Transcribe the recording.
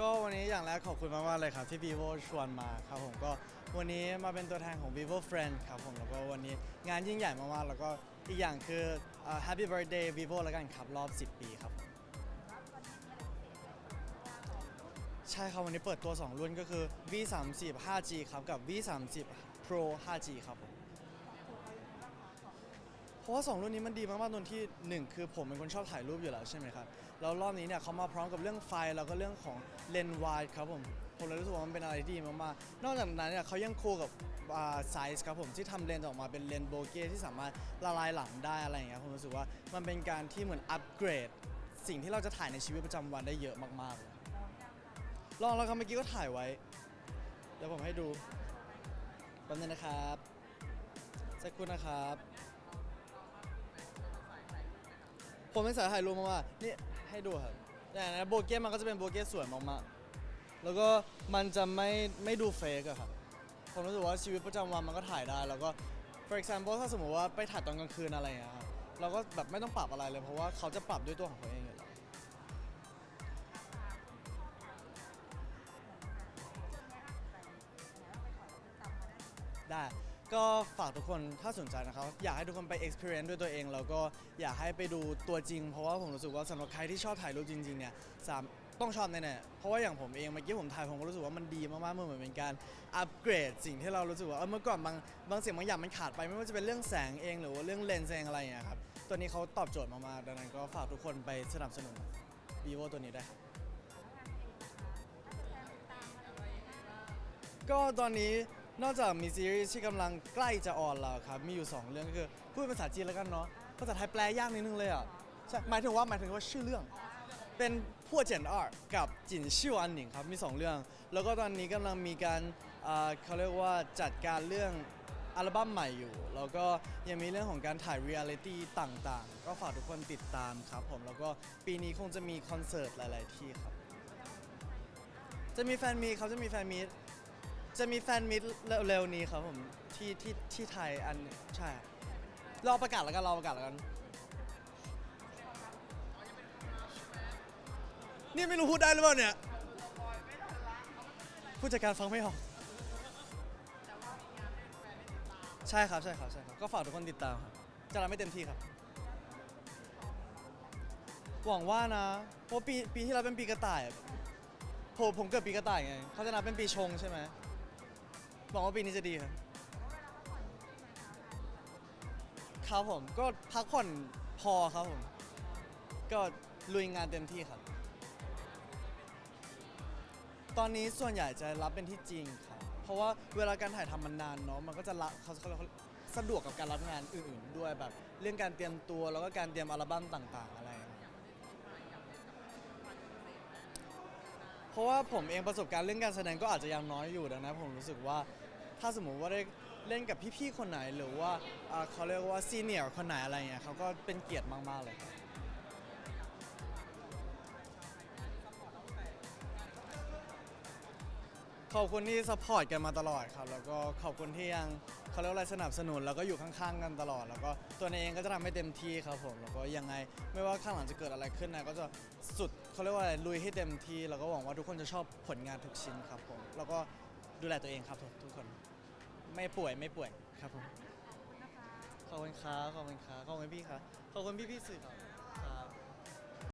ก็วันนี้อย่างแรกขอบคุณมากๆเลยครับที่ vivo ชวนมาครับผมก็วันนี้มาเป็นตัวแทนของ vivo friend ครับผมแล้วก็วันนี้งานยิ่งใหญ่มากๆแล้วก็อีกอย่างคืออ่า happy birthday vivo แล้วกันครับรอบ 10 ปีครับผมใช่ครับวันนี้เปิดตัว 2 รุ่นก็คือ v 3 0 5G ครับกับ v 3 0 pro 5G ครับผม เพราะว่า2รุ่นนี้มันดีมากๆตรงที่1คือผมเป็นคนชอบถ่ายรูปอยู่แล้วใช่ไหมครับแล้วรอบนี้เนี่ยเขามาพร้อมกับเรื่องไฟแล้วก็เรื่องของเลนส์วายครับผมผมเลยรู้สึกว่ามันเป็นอะไรที่ดีมากๆนอกจากนั้นเนี่ยเขายังโคกับไซส์ครับผมที่ทำเลนส์ออกมาเป็นเลนส์โบเก้ที่สามารถละลายหลังได้อะไรอย่างเงี้ยผมรู้สึกว่ามันเป็นการที่เหมือนอัปเกรด สิ่งที่เราจะถ่ายในชีวิตประจำวันได้เยอะมากๆเลยลองแล้วครับเมื่อกี้ก็ถ่ายไว้เดี๋ยวผมให้ดูแป๊บนึงนะครับสักครู่นะครับ ผมเป็นสายถ่ายรูปมากๆนี่ให้ดูครับแต่นะโบเก้มันก็จะเป็นโบเก้สวยมากๆแล้วก็มันจะไม่ไม่ดูเฟกอะครับผมรู้สึกว่าชีวิตประจำวันมันก็ถ่ายได้ แล้วก็ for example ถ้าสมมติว่าไปถ่ายตอนกลางคืนอะไรอย่างเงี้ยครับเราก็แบบไม่ต้องปรับอะไรเลย เพราะว่าเขาจะปรับด้วยตัวของเขาเองอยู่แล้วได้ ก็ฝากทุกคนถ้าสนใจนะครับ อยากให้ทุกคนไป experience ด้วยตัวเอง แล้วก็อยากให้ไปดูตัวจริง เพราะว่าผมรู้สึกว่าสำหรับใครที่ชอบถ่ายรูปจริงๆเนี่ยสามต้องชอบแน่ๆเพราะว่าอย่างผมเองเมื่อกี้ผมถ่ายผมก็รู้สึกว่ามันดีมากๆมันเหมือนเป็นการอัปเกรดสิ่งที่เรารู้สึกว่าเออเมื่อก่อนบางบางสิ่งบางอย่างมันขาดไปไม่ว่าจะเป็นเรื่องแสงเองหรือว่าเรื่องเลนส์เองอะไรอย่างเงี้ยครับตัวนี้เขาตอบโจทย์มากๆดังนั้นก็ฝากทุกคนไปสนับสนุน vivo ตัวนี้ได้วยครับ ก็ตอนนี้ นอกจากมีซีรีส์ที่กำลังใกล้จะออนแล้วครับ มีอยู่ 2 เรื่องก็คือ พูดภาษาจีนแล้วกันเนาะภาษาไทยแปลยากนิดนึงเลยอะใช่หมายถึงว่าหมายถึงว่าชื่อเรื่อง เป็นพัวเจนอากับจินชิวอันหนิงครับ มี 2 เรื่อง แล้วก็ตอนนี้กำลังมีการอ่าเขาเรียกว่าจัดการเรื่องอัลบั้มใหม่อยู่ แล้วก็ยังมีเรื่องของการถ่ายเรียลิตี้ต่างๆ ก็ฝากทุกคนติดตามครับผม แล้วก็ปีนี้คงจะมีคอนเสิร์ตหลาย ๆ ที่ครับ จะมีแฟนมีเขาจะมีแฟนมีต จะมีแฟนมิตรเร็วๆนี้ครับผมที่ที่ที่ไทยอันใช่รอประกาศแล้วกันรอประกาศแล้วกัน นี่ไม่รู้พูดได้หรือเปล่าเนี่ยผู้จัดการฟังไม่ออกใช่ครับใช่ครับใช่ครับก็ฝากทุกคนติดตามครับจะทำให้เต็มที่ครับ หวังว่านะเพราะปีปีที่แล้วเป็นปีกระต่ายผมผมเกิดปีกระต่ายไงเขาจะนับเป็นปีชงใช่ไหม หวังว่าปีนี้จะดีครับครับผมก็พักผ่อนพอครับผม ก็ลุยงานเต็มที่ครับ ตอนนี้ส่วนใหญ่จะรับเป็นที่จริงครับ เพราะว่าเวลาการถ่ายทำมันนานเนาะมันก็จะละเขาเขาเขาสะดวกกับการรับงานอื่นๆ ด้วยแบบ เรื่องการเตรียมตัวแล้วก็การเตรียมอัลบั้มต่าง ๆ อะไร เพราะว่าผมเองประสบการณ์เรื่องการแสดงก็อาจจะยังน้อยอยู่ดังนั้นผมรู้สึกว่าถ้าสมมุติว่าได้เล่นกับพี่ๆคนไหนหรือว่าอ่าเขาเรียกว่าซีเนียร์คนไหนอะไรเงี้ยเขาก็เป็นเกียรติมากๆเลยครับ ขอบคุณที่สปอร์ตกันมาตลอดครับ แล้วก็ขอบคุณที่ยังเขาเรียกว่าอะไรสนับสนุน แล้วก็อยู่ข้างๆกันตลอด แล้วก็ตัวเองก็จะทำให้เต็มที่ครับผม แล้วก็ยังไงไม่ว่าข้างหลังจะเกิดอะไรขึ้นนะก็จะสุดเขาเรียกว่าอะไรลุยให้เต็มที่ แล้วก็หวังว่าทุกคนจะชอบผลงานทุกชิ้นครับผม แล้วก็ดูแลตัวเองครับทุกคน ไม่ป่วยไม่ป่วยครับผม ขอบคุณครับ ขอบคุณครับ ขอบคุณพี่ครับ ขอบคุณพี่พี่ๆสื่อครับ